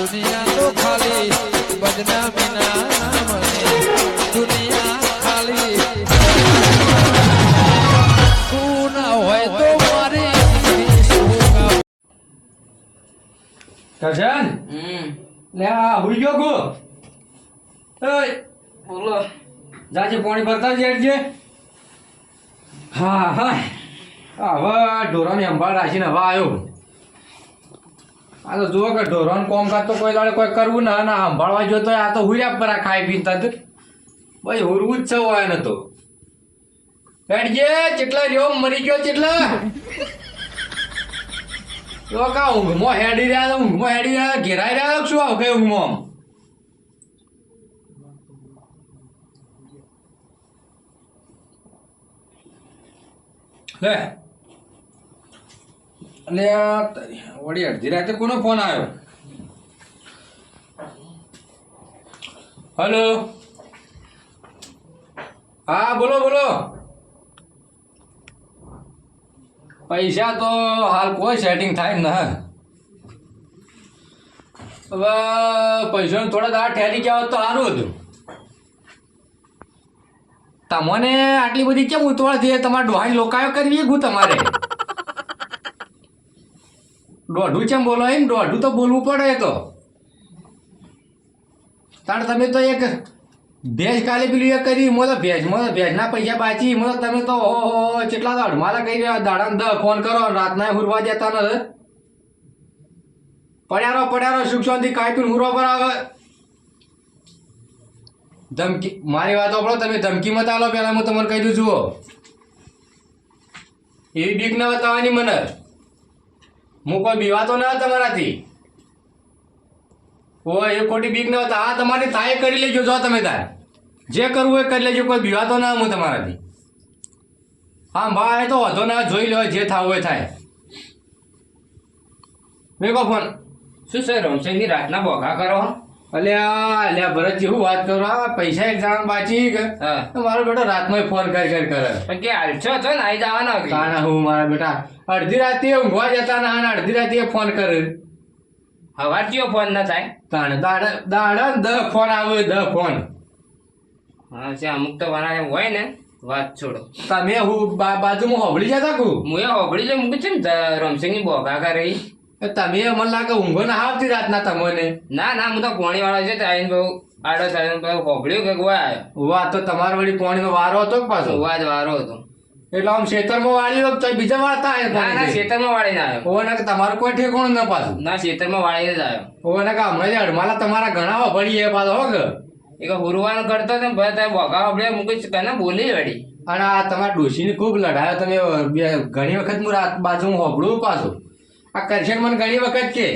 દુનિયા તો ખાલી બદનામી ના મને દુનિયા ખાલી તું ના હોય તો મારી કરશન લે આ હુઈ ગયો ગો. બોલો. જાજે પાણી ભરતા જ હેડજે. હા હા. હવે ઢોરાની સંભાળ રાખીને હવે આવ્યો આ તો જુઓ કે ઢોરાનું કામકાજ તો કોઈ દાડે કોઈ કરવું ના ના સંભાળવા જો તો આ તો હુર્યા પર ખાઈ પીને તદ ભાઈ, હુરવું જ છે હોય ને તો. બેઠજે, ચેટલા રહ્યો? મરી ગયો ચેટલા? તો કા ઊંઘમાં હેડી રહ્યા ઊંઘમાં હેડી રહ્યા ઘેરાઈ રહ્યા શું આવું કઈ ઊંઘમાં? લે. એટલે વળી અડધી રાતે કોનો ફોન આવ્યો? હલો? હા, બોલો બોલો. પૈસા તો હાલ કોઈ સેટિંગ થાય ને. હવે પૈસાનું થોડા દાળ ઠેરી ગયા હોત તો સારું હતું. તમને આટલી બધી કેમ ઉતવાળ થઈ? તમારે ડોહાઈ લોકાયો કરવી ગુ તમારે? દોઢું કેમ બોલો એમ? દોઢું તો બોલવું પડે તો કારણ તમે તો એક ભેજ કાલે પેલું એ કરી મો તો ભેજ મો ભેજના પૈસા બાચી મો તમે તો ઓહો કેટલા દાડ મારા કહી રહ્યા દાડા દ, ફોન કરો, રાતના હુરવા દેતા ન પડ્યારો પડ્યારો, સુખ શાંતિ કાંઈ પણ હુરવા પર આવે. ધમકી, મારી વાત આપણો તમે ધમકી મત આલો, પહેલાં હું તમને કહી દઉં, જુઓ. એવી બીક ના બતાવવાની મને. હું કોઈ બીવાતો ના તમારાથી. ઓ એ ખોટી બીક ન હતા આ તમારી થાય કરી લેજો જો તમે તાર. જે કરવું એ કરી લેજો કોઈ બીવાતો ના હું તમારાથી. હા ભાઈ તો વધો ના જોઈ લો જે થાવું હોય થાય. મેકો ફોન. શું સર રમસંગની રાતના બોઘા કરો? અલ્યા અલ્યા ભરતજી હું વાત કરું? આ પૈસા એક જણા બાચી ગયા મારો બેટો રાતમાં ફોન કરી કરી કરે. કે હાલ છો ને? આવી જવાના કે? હું મારા બેટા અડધી રાતે ઊંઘવા જતા ના અને અડધી રાતે ફોન કરે. હવાર કયો ફોન ના થાય? તાણ દાડા દાડા દ દહ ફોન આવે દહ ફોન. હા છે અમુક તો વાળા હોય ને વાત છોડો. તમે હું બાજુમાં હોબળી જતા કુ? હું એ હોબળી છે મૂકી છે ને રમસંગની બોગા કરી તમે મને લાગે ઊંઘો ના આવતી રાતના તમને. ના ના હું તો પોણી વાળો છે ત્યાં આવીને બહુ આડો થાય હોબળ્યું કે ગોવા આવ્યો વાત તો તમારા વળી પોણીનો વારો હતો પાછો? વાત વારો હતો. એટલે આમ ખેતરમાં વાળી તો બીજા વાળતા ના ના આવ્યા ખેતરમાં વાળીને આવ્યો. ઓને કે તમારું કોઈ ઠેકોણું ન પાછું. ના ખેતરમાં વાળીને જ આવ્યો. ઓને કે હમણાં જ અડમાલા તમારા ઘણા વળી એ પાછો હો કે? એક હુરવાનું કરતો ને ભાઈ તમે બોગા હોબળ્યા મૂકી તને બોલી વળી. અને આ તમારા ડોશીને ખૂબ લડાયો તમે બે ઘણી વખત હું રાત બાજુ હોબળું પાછું. આ કરશન મને ઘણી વખત કે.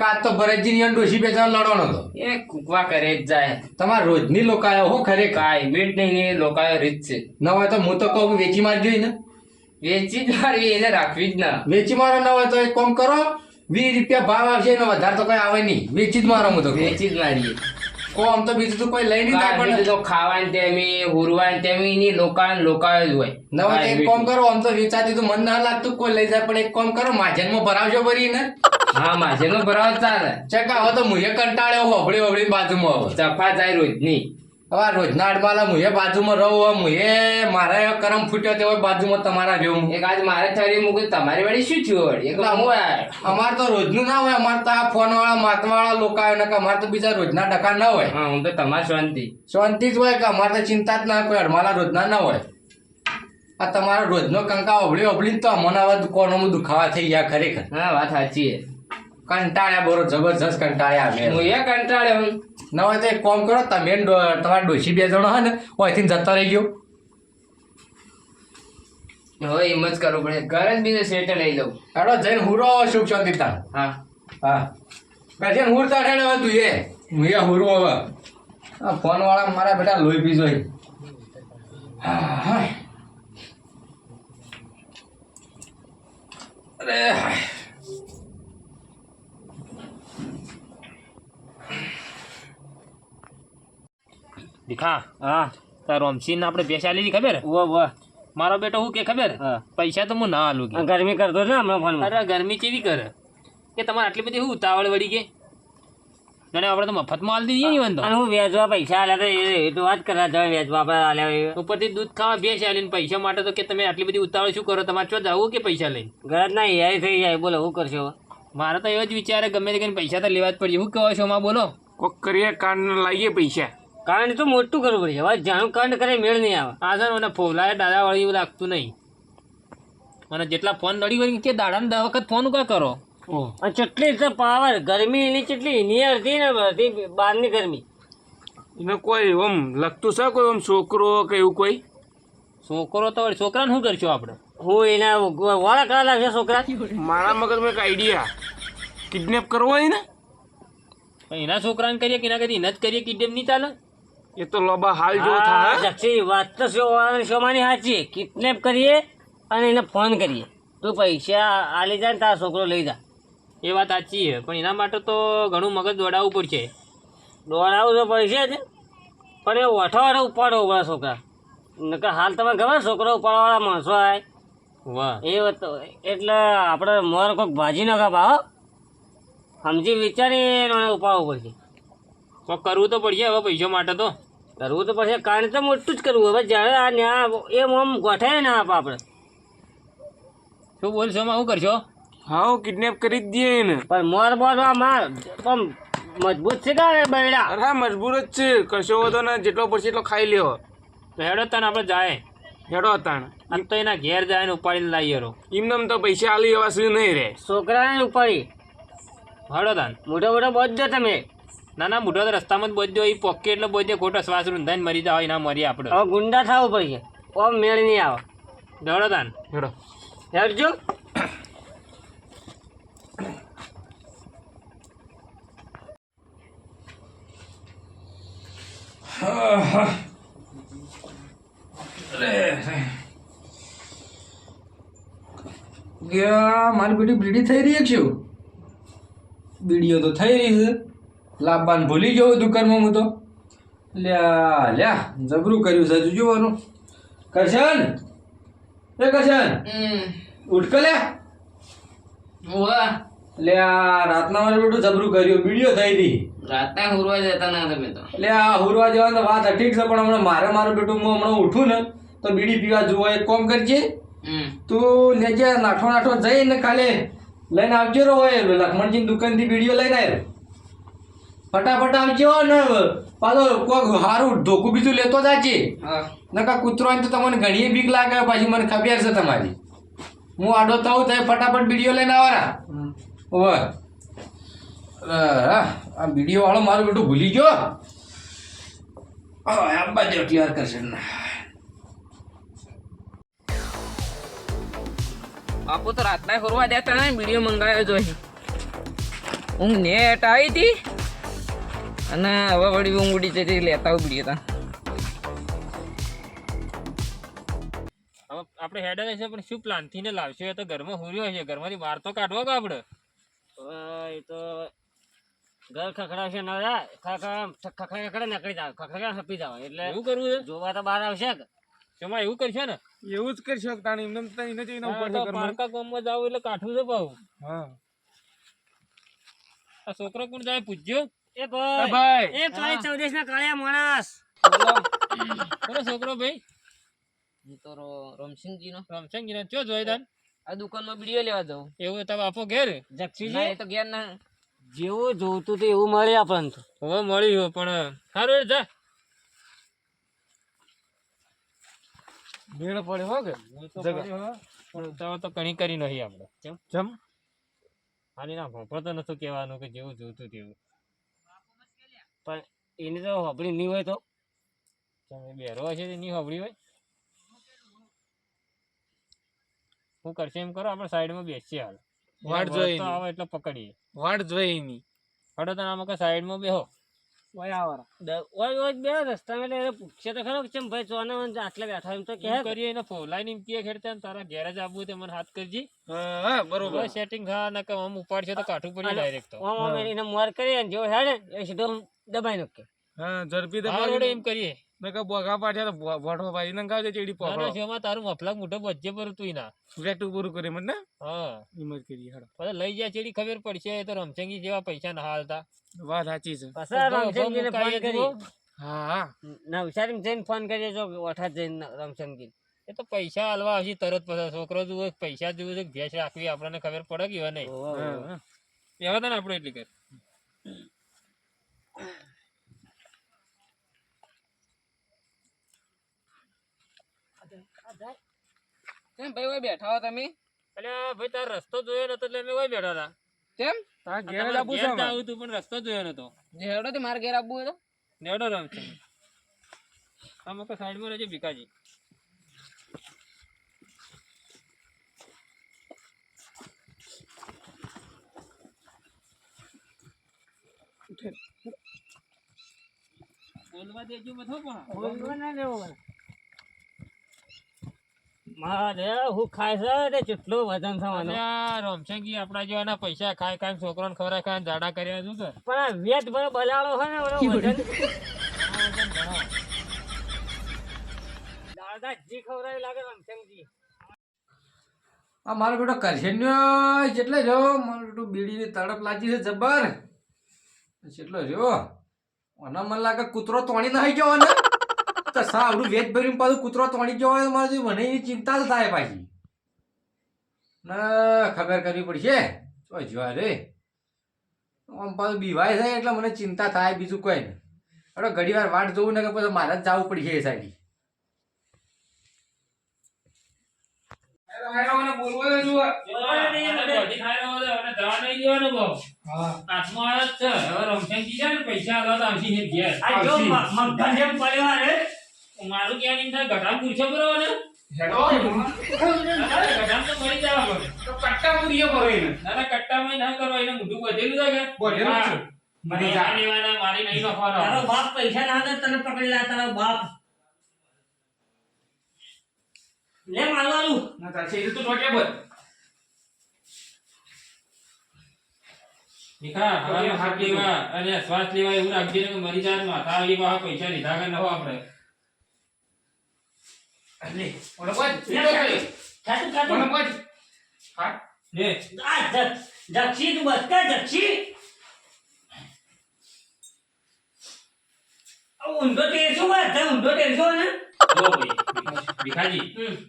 કાં તો ભરતજી ની ડોશી બે લડવાનો હતો. એ કુકવા કરે જ જાય. તમારા રોજની લોકાયો હો ખરે કાંઈ બીટ નહીં લોકાયો રીત છે. ન હોય તો હું તો કહું વેચી મારજો ને વેચી જ મારવી એને રાખવી જ ના. વેચી મારો ન હોય તો એક કોમ કરો વીસ રૂપિયા ભાવ આવશે એનો વધારે તો કઈ આવે નહીં. વેચી જ મારો હું તો વેચી જ મારીએ. કોમ તો બીજું તો કોઈ લઈ નહીં જાય પણ તો ખાવાન તેમી હુરવાની તેમી ની લોકાન લોકાય જ હોય. નવા એક કોમ કરો આમ તો વિચારતી તો મન ના લાગતું કોઈ લઈ જાય પણ એક કોમ કરો માજનમાં ભરાવજો ભરી ને હા માછેનો ભરાવ ચાલે. ચકા હવે તો મુએ કંટાળ્યો હોબળી હોબળી બાજુમાં ચફા જાય રોજની. હવે રોજના અડબાલા મુએ બાજુમાં રહું મુએ મારા કરમ ફૂટ્યો તે બાજુમાં તમારા જેવું એક આજ મારે થરી મૂકી તમારી વળી શું થયું એક. અમાર તો રોજનું ના હોય અમારે તો આ ફોન વાળા માટવા વાળા લોકો આવે ને કે અમારે તો બીજા રોજના ટકા ના હોય. હા હું તો તમારે શાંતિ. શાંતિ જ હોય કે અમારે તો ચિંતા જ ના કોઈ અડમાલા રોજના ના હોય. આ તમારો રોજનો કંકા ઓબળી ઓબળી તો અમને હવે કોનોમાં દુખાવા થઈ ગયા ખરેખર. હા વાત સાચી કંટાળ્યા બોરો જબરજસ્ત કંટાળ્યા હું એ કંટાળ્યો હું. ના હોય તો એક કોમ કરો તમે તમારા ડોશી બે જણો હોય ને અહીંથી જતા રહી ગયો. હવે એમ જ કરવું પડે. ઘરે જ બીજે સેટ લઈ લઉં. હેડો જઈને હુરો સુખ શાંતિ તાણ હા. હા. કશે હુરતા ઠેડે હવે તું એ. હું એ હુરો હવે. આ ફોન વાળા મારા બેટા લોહી પીજો હા, હા. અરે હાય. દીખા. હા. તાર રોમસીન આપણે પૈસા લીધી ખબર? વો વો મારો બેટો હું કે ખબર? હા. પૈસા તો હું ના આલું કે. ગરમી કરતો છે હમણાં ફોન અરે ગરમી કેવી કરે? કે તમારે આટલી બધી હું ઉતાવળ વળી કે? અને આપણે તો મફતમાં આલી દઈએ નહીં વાંધો અને હું વેચવા પૈસા આલ્યા તો એ તો વાત કરવા તમે વેચવા આપણે આલ્યા હોય. ઉપરથી દૂધ ખાવા ભેંસ આલીને પૈસા માટે તો કે તમે આટલી બધી ઉતાવળ શું કરો? તમારે ચો જવું કે પૈસા લઈને? ઘર ના એ થઈ જાય બોલો શું કરશો? મારે તો એવો જ વિચારે ગમે તે કઈ પૈસા તો લેવા જ પડશે. શું કહો છો માં બોલો? કોક કરીએ કાન લાવીએ પૈસા. કાંડ તો મોટું કરવું પડશે હવે જાણું કાંડ કરે મેળ નહીં આવે. આ છે મને ફોલાય દાદા વળી એવું લાગતું નહીં. મને જેટલા ફોન નડી વળી કે દાડાને દસ વખત ફોન ઉકા કરો. અને ચટલી તો પાવર ગરમી એની ચટલી એની અડધી ને બધી બહારની ગરમી. એને કોઈ ઓમ લગતું છે કોઈ ઓમ છોકરો કે એવું કોઈ? છોકરો તો છોકરાને શું કરશું આપણે? હું એના વાળા કરા લાગશે છોકરા? મારા મગજમાં એક આઈડિયા કિડનેપ કરવો હોય ને? એના છોકરાને કરીએ કે એના કરી એના જ કરીએ કિડનેપ નહીં ચાલે? એ તો લોબા હાલ જો થા સાચી વાત તો શો- શોમાની સાચી કિડનેપ કરીએ અને એને ફોન કરીએ. તું પૈસા આલી જાય ને તારો છોકરો લઈ જા. એ વાત સાચી છે પણ એના માટે તો ઘણું મગજ દોડાવવું પડશે. દોડાવું તો પડશે છે પણ એ ઓઠો ઓઠો ઉપાડો ઊભા છોકરા. નકર હાલ તમે ખબર છોકરો ઉપાડવાવાળા માણસો આય. વાહ. એ વાત એટલે આપણે મોર કોઈક ભાજી નાખા ભાવ સમજી વિચારીને એને ઉપાડવું પડશે. તો કરવું તો પડશે હવે પૈસા માટે તો. કરવું તો પડશે કારણ તો મોટું જ કરવું. હવે જ્યારે આ ન્યા એ આમ ગોઠાય ને આપ આપણે. શું બોલશો માં શું કરશો? હા કિડનેપ કરી જ દઈએ એને. પણ મોર બોર માર પણ મજબૂત છે કે બૈડા અરે હા મજબૂર જ છે. કશો વધો ને જેટલો પડશે એટલો ખાઈ લેવો તો હેડો તને આપણે જાય. હેડો તાણ. આમ તો એના ઘેર જાય ને ઉપાડીને લાવીએ રો એમને તો પૈસા આલી એવા શું નહીં રહે છોકરાને ઉપાડી. હડો તાન મોટો મોટો બોધજો તમે. ના ના મોટો તો રસ્તામાં જ બોધ્યો એ પોકે એટલે બોધ્યો ખોટો શ્વાસ રૂંધાઈને મરી જાવ એના મરી આપણે. હવે ગુંડા થવું પડશે. ઓમ મેળ નહીં આવે. દોડો તાન. દોડો. હેડજો. મારી બેટી બીડી થઈ રહી છે બીડીઓ તો થઈ રહી છે. લાવવાનું ભૂલી ગયો દુકાનમાં હું તો. લ્યા લ્યા જબરું કર્યું છે જોવાનું. કરશન? એ કરશન? ઉઠક લ્યા લ્યા રાતના મારે બેટું જબરું કર્યું બીડીઓ થઈ રહી રાતના હુરવા જતા ના તમે તો. એટલે આ હુરવા જવાની તો વાત ઠીક છે પણ હમણાં મારે મારું બેટું હું હમણાં ઉઠું ને તો બીડી પીવા જુઓ એક કોમ કરજે. તું લેજે નાઠો નાઠો જઈને ખાલી લઈને આવજો હોય લખમણજી દુકાનથી બીડીઓ લઈને આવ્યો. ફટાફટ આવજો ને પાછો કોક હારું ધોકું બીજું લેતો જાજે. નકા કૂતરો તો તમને ઘણી બીક લાગે પછી મને ખબર છે તમારી. હું આડો થાઉં થાય ફટાફટ વીડિયો લઈને આવવાના. ઓવે. આ વીડિયો વાળો મારું બેટું ભૂલી ગયો. આ બાજુ ક્લિયર કરશે. ના બાપુ તો રાતના ફરવા દેતા ને વીડિયો મંગાવ્યો જોઈ. ઊંઘ નેટ આવી હતી. અને હવે વળી હું ઉડી જતી લેતા ઉડી હતા હવે આપણે હેડર છે પણ શું પ્લાનથી ને લાવશું? એ તો ઘરમાં હુર્યો છે. ઘરમાંથી બહાર તો કાઢવો કે આપણે? એ તો ઘર ખખડાવશે નવરા. ખખડા ખખડા ખખડા નીકળી જાવ. ખખડા હપી જાવ. એટલે એવું કરવું છે? જોવા તો બહાર આવશે કે? શોમાં એવું કરશે ને? એવું જ કરશો તાણી. એમને તો એને જઈને ઉપર પારકા ગામમાં જાવ એટલે કાઠું છે ભાવ. હા. આ છોકરો કોણ જાય? પૂછજો એ એ ભાઈ. એ કાળી ચૌદેશ ના કાળિયા માણસ. કોનો છોકરો ભાઈ. હું તો રમસિંહજી નો રામચંદ્ર ચો જોઈ તાન? આ દુકાનમાં વીડિયો લેવા જાઉં. એવું તમે આપો ઘેર. ના એ તો ઘેર ના. જેવું જોતું હતું એવું મળે આપણને તો. હવે મળ્યું પણ સારું જા. ભીડ પડે હો કે? પણ તો તો કણી કરી નહીં આપણે. જમ ખાલી ના ભોપો તો નતું કહેવાનું કે જેવું જોતું તેવું. પણ એને તો હોભળી નહીં હોય તો? તમે બેરો હશે તે નહીં હોભળી હોય? હું કરશે એમ કરો આપણે સાઈડમાં બેસીએ હાલ. વાટ જોઈ આવે એટલે પકડીએ. વાટ જોઈ નહીં હડો તને આમાં સાઈડમાં બેહો. ઓય ઓય બે રસ્તા એટલે પૂછશે તો ખરો ચમ ભાઈ ચોને આટલા બેઠા એમ તો કરીએ એને કહે ખેડતા તારા ઘેર જ આવવું તે મને હાથ કરજી. હા હા બરોબર. સેટિંગ થા ના કે આમ ઉપાડશે તો કાઠું પડી ડાયરેક્ટ તો. ઓમ ઓમ એને મોર કરી અને જેવો હેડે એ સીધો દબાઈ નાખે. હા ઝડપી દબાઈ એમ કરીએ. નકર બોગા પાછા તો ભો- ભાઈ નંગા જે ચેડી ના, ના, શેમાં તારું મફલક મોટો વચ્ચે પર તું ના. વેટું પૂરું કરી મને હા? હિંમત કરી હેડો પછી લઈ જા ચેડી ખબર પડશે એ તો રમચંગી જેવા પૈસા ના હાલતા. વાત સાચી છે. પાછા રમચંગી ને ફોન કરી. હા. ના નવસારી જઈને ફોન કરીએ જો ઓઠા જઈને રમચંગી એ તો પૈસા હાલવા આવશે તરત પછી છોકરો જુએ પૈસા જુએ છે ભેંસ રાખવી આપણને ખબર પડે કે નહીં. એવા તને આપણે એટલી કર. કેમ ભાઈ ઓય બેઠા હો તમે? અલ્યા ભાઈ તાર રસ્તો જોયો નતો એટલે અમે ઓય બેઠા હતા કેમ? તારા ઘેર આબુ છે આવું તું પણ રસ્તો જોયો નતો. નેડો તે માર ઘેર આવવું હોય તો? નેવડો રમચંગી તમે કોઈ સાઈડમાં રહેજે ભીખાજી. બોલવા દેજો મથો પણ. મારે હું ખાય છે કેટલું વજન આપણા જેવાના પૈસા ખાય ખાય છોકરાને ખવડાય ખાય જાડા કર્યા શું કર પણ વેત ભરે બલાડો હોય ને ઓલો વજન. દાદા ખવડાવી લાગે રમશંકજી આ મારો બેટો કરશન્યો જેટલે જો મારો બેટો બીડીની તડપ લાગી છે જબર. જેટલો રહ્યો મને મને લાગે કૂતરો તોણી નાખી ગયો ને તો સા આવડું વેચ ભરીને પાછું કૂતરો તોડી ગયો હોય મારે મને એ ચિંતા જ થાય પાછી. ના ખબર કરવી પડશે. તો જોવા રે આમ પાછું બીવાય થાય એટલે મને ચિંતા થાય બીજું કોઈ નહીં. હવે ઘડી વાર વાટ જોવું ને કે પછી મારે જ જવું પડશે એ સાઈડ. પૈસા મારું ક્યાં નહીં થાય? ગધામ પૂછો બરોબર ને ગધામ તો મળી જવા પડે. કટ્ટા પૂરીએ કરો એને. ના ના કટ્ટામાં ના કરો એને મોઢું વધેલું છે કે? વધેલું છે. હા. લેવાના મારી નહીં નખવાનો. તારો બાપ પૈસા ના દે તને પકડી લા તારો બાપ. લે મારવાનું ના તો નોટે બોલ હાથ લેવા અને શ્વાસ લેવા એવું રાખજે ને કે મરી જાય માથા આવી પૈસા લીધા કે ન આપડે આપણે લે ઓલો બોલ. લે, ખાતું ખાતું ઓલો બોલ લે. આ જક્ષી તું બસ કર જક્ષી આ ઊંધો ટેરસો બસ ઊંધો ટેરસો ને? ભીખાજી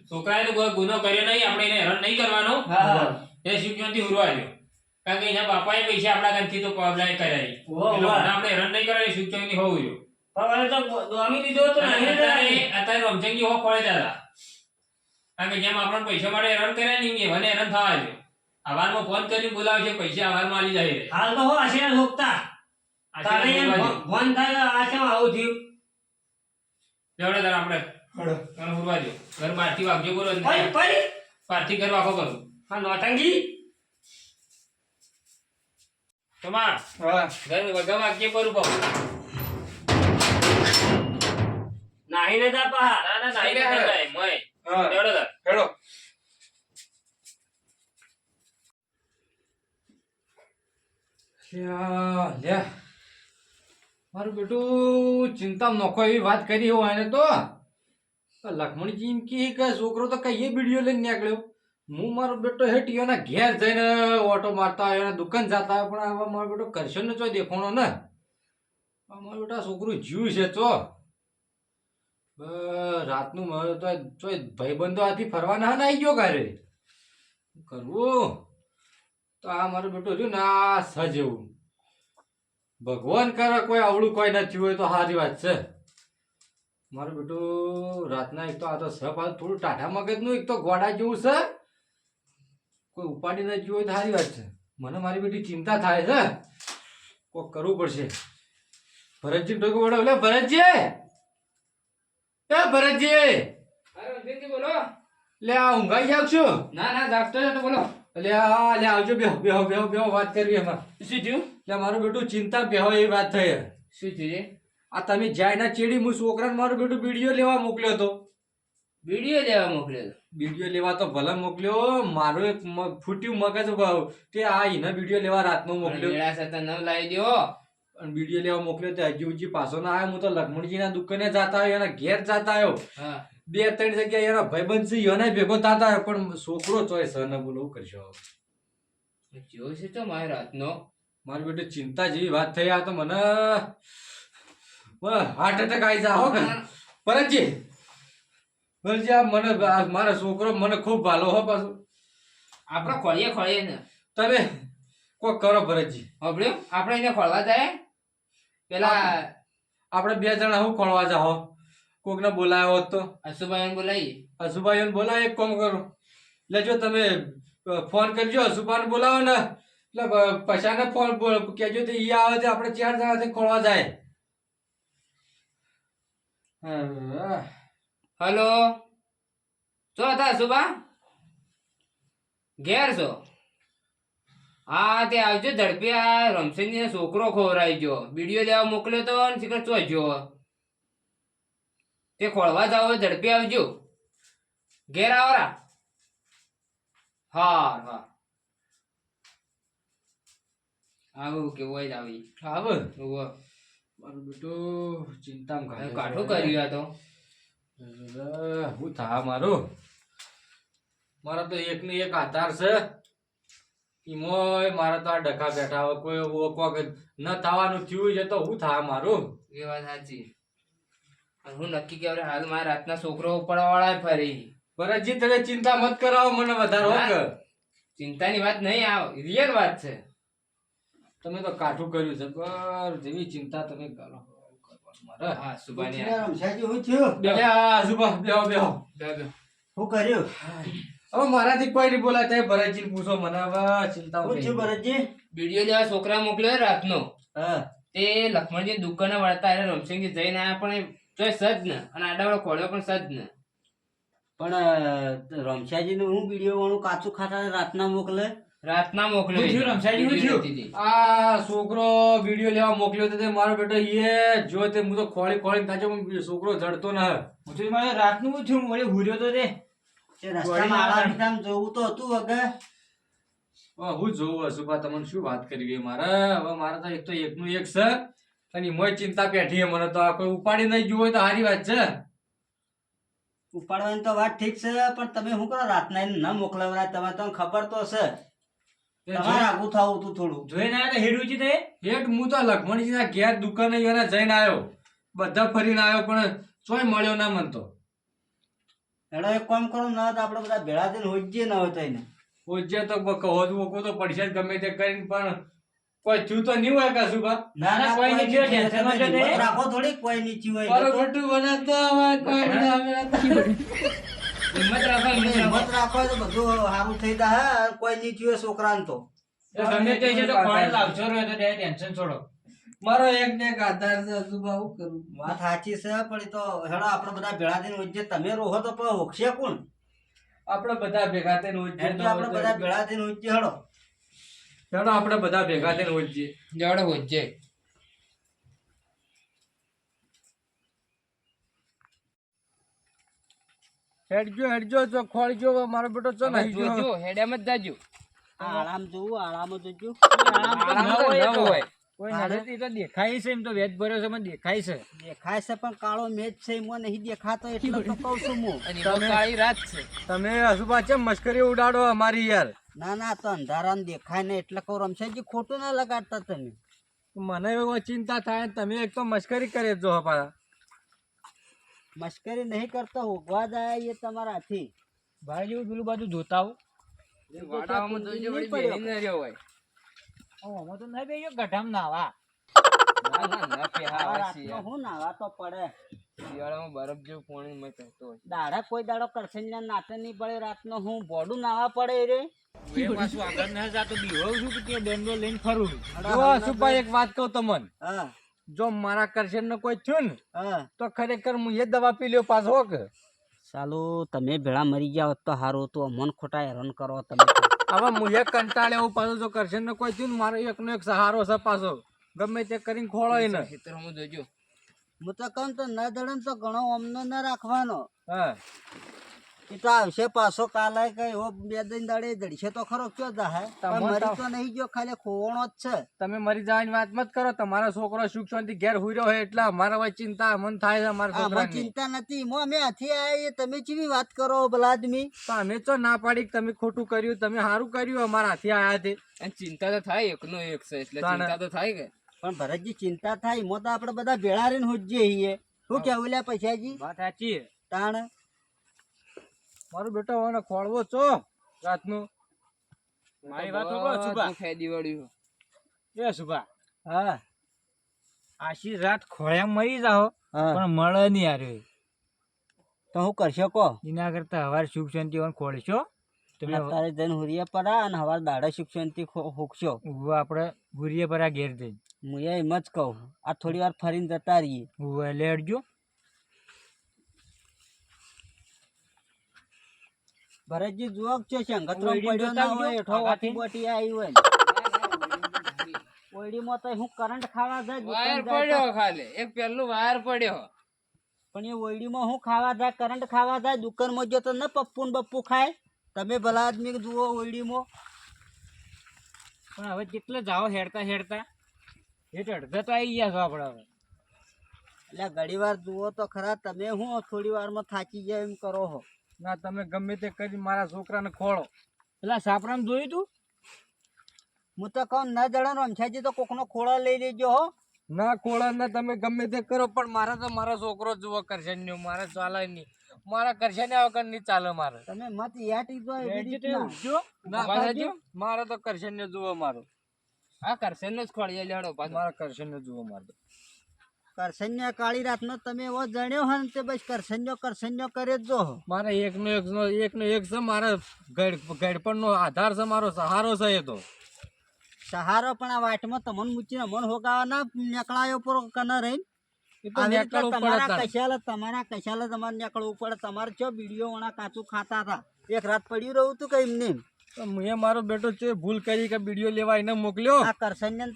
છોકરાએ તો કોઈ ગુનો કર્યો નહીં આપણે એને હેરાન નહીં કરવાનો. હા એ શિવજયંતિ ઉરવા કારણ કે એના બાપાએ પૈસા આપણા ઘરથી તો વાહ. મને આપણે હેરાન નહીં કરવાની શિવજયંતિ હોવું જોઈએ. પણ હવે તો દોમી દીધો તો અને નહીં અત્યારે ને અત્યારે રમચંગી હો ખોળે દાદા. કારણ કે જેમ આપણને પૈસા માટે હેરાન કરે ને એ મને હેરાન થવા દે. આવારમાં ફોન કરીને બોલાવે છે પૈસા આવારમાં આવી જાય હાલ તો હો આશે લોકતા તારે એમ ફોન થાય આ કેમ આવું થયું? લેવડે તારા આપણે. તને ફરવા દો. ઘર બહારથી વાગજો બોલો પડી પડી. બહારથી ઘર વાગો કરું. હા નોટંગી તમાર. હા. ઘર વગા વાગજે કરું બહુ નાહી ને જા પા. ના ના લે. ના થાય મય. હા. હેડો લ્યા, લ્યા. મારું બેટું ચિંતા નોખો એવી વાત કરી હોય એને તો. લક્ષ્મણજી એમ કે છોકરો તો કઈ વીડિયો લઈને નીકળ્યો. હું મારો બેટો હેટીઓના ઘેર જઈને ઓટો મારતા હોય અને દુકાન જતા હોય પણ હવે મારો બેટો કરશે ને ચો દેખોણો ને. મારો બેટા છોકરું જીવ છે ચો રાતનું મારે તો ચોય ભાઈબંધો આથી ફરવાના હા આવી ગયો ઘરે? કરવું? તો આ મારો બેટો રહ્યું ને સજ એવું ભગવાન કરે, કોઈ આવડું કોઈ નથી હોય તો સારી વાત છે. મારું બેટું રાતના એક તો આ તો સ પાછું થોડું ટાઢા મગજનું, એક તો ગોડા જેવું છે. કોઈ ઉપાડી નથી હોય તો સારી વાત છે. મને મારી બેટી ચિંતા થાય છે. કોક કરવું પડશે. ભરતજી ટોકો વડો ભરતજી! એ ભરતજી. અરે બોલો. લે આ ઊંઘાઈ જાવ છું? ના ના જાગતો હતો બોલો. લે આ લે આવજો બેહો બેહો બેહો બેહો વાત કરવી એમાં. શું થયું? લે મારું બેટું ચિંતા બેહો એ વાત થઈ. શું થયું? આ તમે જાય ના ચેડી હું છોકરાને મારું બેટું વીડિયો લેવા મોકલ્યો હતો. વીડિયો લેવા મોકલ્યો વીડિયો લેવા તો ભલે મોકલ્યો મારો એક ફૂટ્યું મગજ ભાવ તે આ એના વીડિયો લેવા રાતનો મોકલ્યો. ન લાવી દો અને વીડિયો લેવા મોકલ્યો તો હજી હજી પાછો ના આવ્યો. હું તો લક્ષ્મણજીના દુકાને જતા આવ્યો એના ઘેર જતા આવ્યો. હા. બે ત્રણ જગ્યાએ એના ભાઈબંધ છે એને ભેગો થતા આવ્યો. પણ છોકરો ચોય સર ને બોલો કરશો જોયો છે તો મારી રાતનો. મારી બેટી ચિંતા જેવી વાત થઈ આ તો મને હાર્ટ એટેક આવી જા. હો પરજી ભરતજી ભરતજી આ મને મારો છોકરો મને ખૂબ ભાલો હો પાછો. આપણે ખોળીએ ખોળીએ ને. તમે કોઈ કરો ભરતજી આપણે આપણે એને ખોળવા જાય? પેલા આપણે બે જણા હું ખોળવા જાઓ કોકને બોલાયો હોત તો. અશુભાઈ બોલાવી હસુભાઈઓને બોલાવો એક કોમ કરો. એટલે જો તમે ફોન કરજો હસુભાઈને બોલાવો ને. એટલે પછાને ફોન કહેજો તો ઈ આવે છે આપણે ચાર જણા છે ખોળવા જાય. હલો. છો હતા શુભા ઘેર છો? હા તે આવજો ઝડપી આ રમસેનજી છોકરો ખોરાઈ ગયો વીડિયો લેવા મોકલ્યો તો ને શીખર ચો તે ખોળવા જાવ ઝડપી આવજો. ઘેર આવરા હા હા. આવું કેવું જ આવી. આવે. ઉવ્વ. મારું બેટો ચિંતામાં કાઠો કાઠું કર્યું આ તો. હું થા મારો? મારા તો એક ને એક આધાર છે. ઈમોય મારા તો આ ડખા બેઠા હોય કોઈ એવું કોક ન થવાનું થયું છે તો હું થા મારું? એ વાત સાચી. હું નક્કી કે હવે હાલ મારા રાતના છોકરો ઉપાડવાવાળા ફરી. ભરતજી તમે ચિંતા મત કરાવો મને વધારે હો કે. ચિંતાની વાત નહીં આવ રિયલ વાત છે. તમે તો કાઠું કર્યું છે પર જેવી ચિંતા તમે કરો મારે. હા સુબાની રમશાજી હું થયું બે આસુબા બેહો બેહો. હું કર્યું? હવે મારાથી કોઈ નહીં બોલાય ભરતજી પૂછો મને. હવે ચિંતા હું ભરતજી? વીડિયો જેવા છોકરા મોકલ્યો રાતનો. હા. તે લક્ષ્મણજી દુકાને વળતા એટલે રમસિંહજી જઈને આવ્યા પણ એ જોઈ સજ ને. અને આડાવાળો ખોળ્યો પણ સજ ને. પણ રમશાજી નું હું વીડિયો વાળું કાચું ખાતા રાતના મોકલે? રાતના મોકલ્યો હું હું થયું? હતી. આ છોકરો વીડિયો લેવા મોકલ્યો તો તે મારો બેટો એ જો તે હું તો ખોળી ખોળી થાય છોકરો જડતો ના ન તે રસ્તામાં તો બીજામાં જોવું તો હતું વગર. હવે હું જોઉં હસુભા તમને શું વાત કરવી મારે હવે મારે તો એક તો એકનું એક છે અને મોય ચિંતા પેઠી મને તો. આ કોઈ ઉપાડી નહીં જોવું તો સારી વાત છે. ઉપાડવાની તો વાત ઠીક છે પણ તમે શું કરો? રાતના ન મોકલાવરા તમે તો ખબર તો છે. તમારે આગું થવું હતું થોડું. હેઠ હું તો લખમણજીના ઘેર દુકાને જઈને આવ્યો. બધા ફરીને આવ્યો પણ ચોય મળ્યો ના મન તો. એનો એક કામ કરો ના તો આપણે બધા ભેળા થઈને હોજીએ ના હોય તો એને. ઓજે તો કહો તો તો પડશે ગમે તે કરીને પણ કોઈ ચૂ તો નહીં હોય કશુભા ના ના કોઈ નહીં થયું, ટેન્શનમાં રાખો થોડી કોઈ નહીં થયું હોય મારો તો. હવે કોઈ ના આવે. હિંમત રાખો હિંમત રાખો તો બધું સારું થઈ જાય કોઈ નહીં થયું હોય છોકરાને તો. ગમે તે છે તો ટેન્શન લાવજો મારો એક ને એક આધાર છે હજુ હું કરું. વાત સાચી છે પણ એ તો હેડો આપણે બધા ભેળા થઈને વચ્ચે તમે રોહો તો પણ હોકશે કોણ? આપણે બધા ભેગા થઈને વચ્ચે આપણે બધા ભેળા થઈને વચ્ચે હેડો. હેડો આપણે બધા ભેગા થઈને વચ્ચે જડ વચ્ચે હેડજો હેડજો તો ખોળજો મારો બેટો ચો હવે જોજો હેડેમ જ જાજો. આરામ જોવું આરામ જોજો. આરામ તો ન હોય. દેખાય છે પણ કાળો મેચ છે એમાં નહીં દેખાતો એટલે તો કહું છું હું. કાળી રાત છે. તમે હજુબા ચમ મસ્કરી ઉડાડો અમારી યાર. ના ના તો અંધારામાં દેખાય ને એટલે કહું રમશેજી ખોટું ના લગાડતા તમે. મને એવો ચિંતા થાય તમે એક તો મશ્કરી કરે જો પાછા. મશ્કરી નહીં કરતો ઉગવા જાય એ તમારાથી. ભાઈ જેવું પેલું બાજુ જોતા આવું વાડામાં આમાં તો નહીં બેયો ગઢામ નાવા ના ના ના કે હા નાવા તો પડે. શિયાળામાં બરફ જેવું પાણી મેં કહેતો દાડા કોઈ દાડો કરશે નાતે નહીં પડે રાતનો હું બોડું નાવા પડે રે. એ પાછું આગળ ન જાતો બીવો છું કે ત્યાં બેંગલો લઈને ફરું જો એક વાત કહું તમને. જો મારા કરશન નો કોઈ થયું ને તો ખરેખર હું એ દવા પી લ્યો પાછો કે. ચાલો તમે ભેળા મરી ગયા હોત તો સારું તો મન ખોટા હેરાન કરો તમે હવે એક કંટાળે હું પાછું જો કરશે ને કોઈ થયું ને મારો એકનો એક સહારો છે પાછો. ગમે તે કરીને ખોળો એને ખેતરમાં જોજો. હું તો કહું તો ન દડન તો ઘણો અમનો ન રાખવાનો. હા. એ તો આવશે પાછો કાલે કઈ બે દિન દાડે જડશે તો ખરો કયો જાહે મરી તો- નહીં ગયો ખાલી ખોવણો જ છે. તમે મરી જવાની વાત મત કરો તમારો છોકરો સુખ શાંતિ ઘેર હુઈ રહ્યો એટલે અમારા વચ્ચે ચિંતા મન થાય છે અમારા છોકરા ચિંતા નથી. મો અમે હાથી આયા તમે ચીવી વાત કરો ભલા આદમી તો અમે તો ના પાડી તમે ખોટું કર્યું તમે સારું કર્યું અમારા હાથી આયા તે અને ચિંતા તો થાય એકનો એક છે એટલે ચિંતા તો થાય કે. પણ ભરતજી ચિંતા થાય મો તો આપણે બધા ભેળા રહીને હોજીએ છીએ શું કેવું લે પૈસાજી? વાત સાચી તાણ? મારો બેટા હવે ખોળવો છો રાતનું. મારી વાત સાંભળો, સુભા. બધું ખાઈ એ સુભા હા. આશી રાત ખોળ્યા મરી જાઓ પણ મળે નહીં આર્યો તો હું કરશો કો એના કરતા હવાર સુખ શાંતિ વાળું ખોળશો. તમે તારે જઈને હુરિયા પડા અને હવાર દાડા સુખ શાંતિ હુકશો. આપણે હુરિયા પર ઘેર જઈને. હું એમ જ કહું. આ થોડી વાર ફરીને જતા રહીએ. હું લેડજો ભરતજી જુઓ છે ઓયડી પડ્યો ના હોય એઠો વાટી બોટી આવી હોય ઓયડીમાં તો હું કરંટ ખાવા જાય વાયર પડ્યો ખાલી. એક પેલું વાયર પડ્યો. પણ એ ઓયડીમાં હું ખાવા જાય કરંટ ખાવા જાય દુકાનમાં જો તો ન પપ્પુ ને બપ્પુ ખાય. તમે ભલા આદમી જુઓ ઓયડીમાં. પણ હવે કેટલે જાઓ હેડતા હેડતા હેઠ અડધા તો આવી ગયા છો આપણે હવે. એટલે ઘડી વાર જુઓ તો ખરા તમે હું થોડી વારમાં થાકી જાય એમ કરો હો. ના તમે ગમે તે કરી મારા છોકરાને ખોળો. પેલા સાપરામ જોયું તું? હું તો કહું ના જણા રમછાજી તો કોકનો ખોળા લઈ લેજો હો. ના ખોળા ના તમે ગમે તે કરો પણ મારા તો મારા છોકરો જ જુઓ કરશે નહીં મારે ચાલે નહીં. મારા કરશે ને વગર નહીં ચાલે મારે. તમે મત યાટી દો ના. મારે તો કરશે ને જુઓ મારો. હા કરશે ને જ ખોળીએ લેડો મારા કરશે ને જુઓ મારું કરસન્યા કાળી રાતનો તમે એવો જણ્યો હો તે બસ કરસન્યો કરસન્યો કરે જો મારે એક નો એક નો એકનો એક છે મારે ગડપણ નો આધાર છે મારો સહારો છે એ તો. સહારો પણ આ વાટમાં તમને મૂકીને મન હોગાવા ના નીકળાયો પર કન રહી પડે તમારા કશાલ તમારા કશાલ તમારે નીકળવું પડે. તમારે છો બીડીઓ વણા કાચું ખાતા હતા. એક રાત પડ્યું રહ્યું તું કઈ એમને મેં મારો બેટો છે ભૂલ કરી કે વીડિયો લેવા એને મોકલ્યો. આ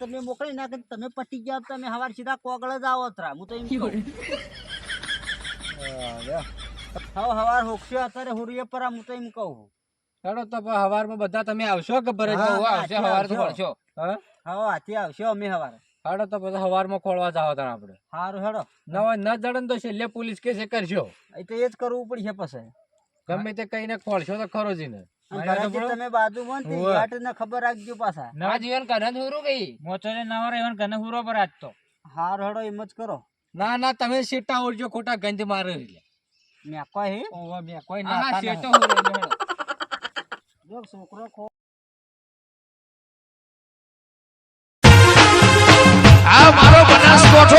તમે મોકલી નાખે તમે પટી ગયા તમે હવાર સીધા કોગળ જ આવો ત્રા. હું તો એમ કહું. હવે. હવાર અત્યારે હુરીએ પર હું તો એમ કહું. તો હવારમાં બધા તમે આવશો કે ભરે આવશે હવાર તો. હા? હાથી આવશો અમે હવાર. હાડો તો પછી હવારમાં ખોળવા જાવ તાણ આપણે. સારું હેડો. ના હોય ન જડે ને તો છેલ્લે પોલીસ કેસે કરશો એ તો એ જ કરવું પડશે પછી. ગમે તે કઈને ખોળશો તો ખરો જ ને અને ઘરેથી સીટા ઓળજો ખોટા ગંજ મારે આ છોકરો મારો